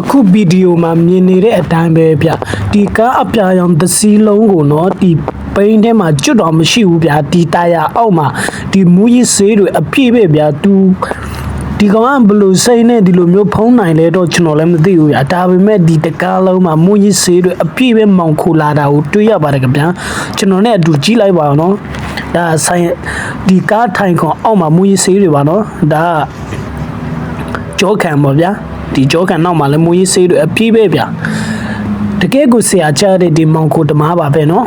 အခုဗီဒီယိုမှာမြင်နေတဲ့အတိုင်းပဲဗျဒီကားအပြာရောင်တစ်စီးလုံးကိုနော်ဒီပိန်းထဲမှာကျွတ်တော်မရှိဘူးဗျဒီတာယာအောက်မှာဒီမူကြီးဆေးတွေအပြည့်ပဲဗျသူဒီကောင်ကဘယ်လို့စိတ်နဲ့ဒီလိုမျိုးဖုံးနိုင်လဲတော့ကျွန်တော်လည်းမသိဘူးဗျဒါပေမဲ့ဒီတကားလုံးမှာမူကြီးဆေးတွေအပြည့်ပဲမောင်ခိုလာတာကိုတွေ့ရပါတယ်ခင်ဗျာကျွန်တော်နဲ့အတူကြည့်လိုက်ပါအောင်နော်ဒါဆိုင်ဒီကားထိုင်ခွန်အောက်မှာမူကြီးဆေးတွေပါနော်ဒါကကြောခံပေါ့ဗျာ ဒီကြောကန်နောက်မှာလည်းမူကြီးဆေးတွေအပြည့်ပဲဗျတကယ်ကိုဆရာချတဲ့ဒီမောင်ကိုတမားပါပဲနော်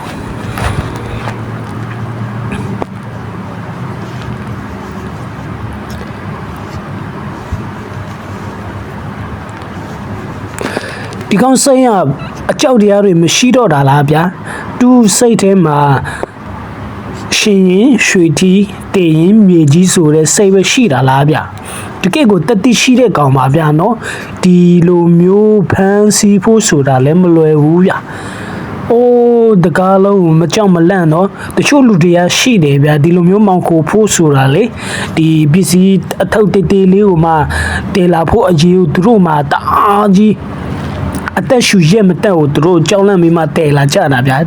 ဒီကောင်စိတ်ရအကြောက်တရားတွေမရှိတော့တာလားဗျာသူစိတ်ထဲမှာရှင်ရင်ရွှေတီတေရင်မြေကြီးဆိုတဲ့စိတ်ပဲရှိတာလားဗျ တကယ့်ကိုတတိရှိတဲ့ကောင်ပါဗျာနော်ဒီလိုမျိုးဖန်စီဖို့ဆိုတာလည်းမလွယ်ဘူးဗျအိုးတကားလုံးမကြောက်မလန့်တော့တချို့လူတွေကရှိတယ်ဗျာဒီလိုမျိုးမောင်ခိုဖို့ဆိုတာလေဒီပစ္စည်းအထုပ်တေးသေးလေးကိုမှတေလာဖို့အရေးကိုသူတို့မှတအားကြီး အသက်ရှူရက်မတက်ကိုသူတို့ကြောက်လန့်ပြီးမှတည်လာကြတာဗျာ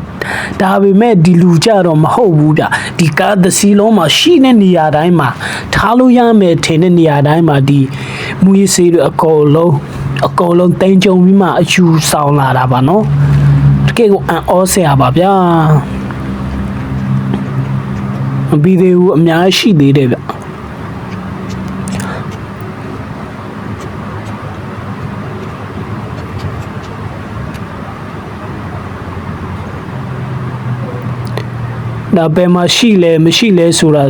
ဒါပေမဲ့ဒီလူကြတော့မဟုတ်ဘူးဗျာဒီကားတစ်စီးလုံးမှာရှိတဲ့နေရာတိုင်းမှာထားလို့ရမယ်ထင်တဲ့နေရာတိုင်းမှာဒီမူရေးဆေးတွေအကုန်လုံးအကုန်လုံးတင်ကြုံပြီးမှအယူဆောင်လာတာပါနော်တကယ်ကိုအံ့ဩစရာပါဗျာမပြီးသေးဘူးအများကြီးရှိသေးတယ်ဗျ ဒါပဲမှာရှိလဲမရှိလဲဆိုတာ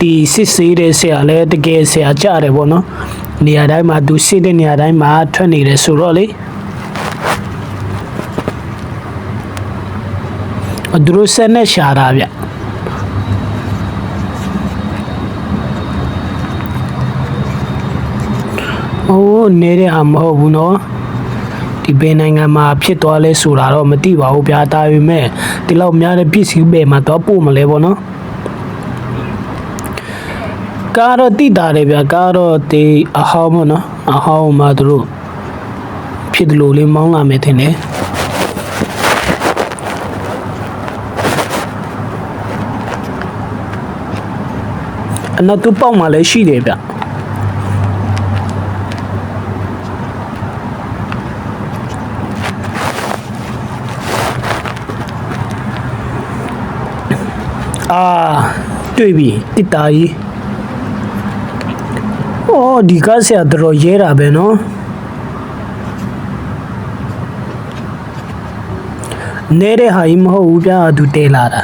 ဒီစစ်ဆေးတဲ့ဆရာလဲတကယ်ဆရာကြတယ်ပေါ့နော်နေရာတိုင်းမှာသူစစ်တဲ့နေရာတိုင်းမှာထွက်နေတယ်ဆိုတော့လေအဒရုဆက်နဲ့ရှာတာဗျအိုးနေတဲ့ဟာမဟုတ်ဘူးနော် ဒီဘယ်နိုင်ငံမှာဖြစ်သွားလဲဆိုတာတော့မသိပါဘူးဗျာဒါပေမဲ့ဒီလောက်များတဲ့ပစ္စည်းပဲမှာတော့ပို့မလဲပေါ့နော်ကားတော့တိတာတယ်ဗျာကားတော့ဒီအဟောင်းပေါ့နော်အဟောင်းမှာသူတို့ဖြစ်တယ်လို့လေးမောင်းလာမယ်ထင်တယ်အနောက်တူပေါက်မှာလည်းရှိတယ်ဗျ အာတွေ့ပြီတစ်တာကြီးအော်ဒီကားဆရာတော်ရဲတာပဲနော်နေတဲ့ဟာကြီးမဟုတ်ဘူးဗျာသူတဲလာတာ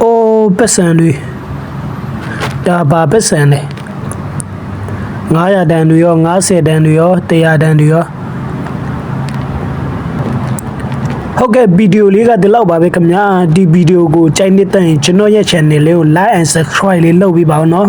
အိုးပတ်စံတွေဒါဘာပတ်စံလဲ 900တန်တွေရော90တန်တွေရော100တန်တွေရောဟုတ်ကဲ့ဗီဒီယိုလေးကဒီလောက်ပါပဲခင်ဗျာဒီဗီဒီယိုကိုကြိုက်နေတဲ့ရင်ကျွန်တော်ရဲ့ channel လေးကို like and subscribe လေးလုပ်ပေးပါဦးနော်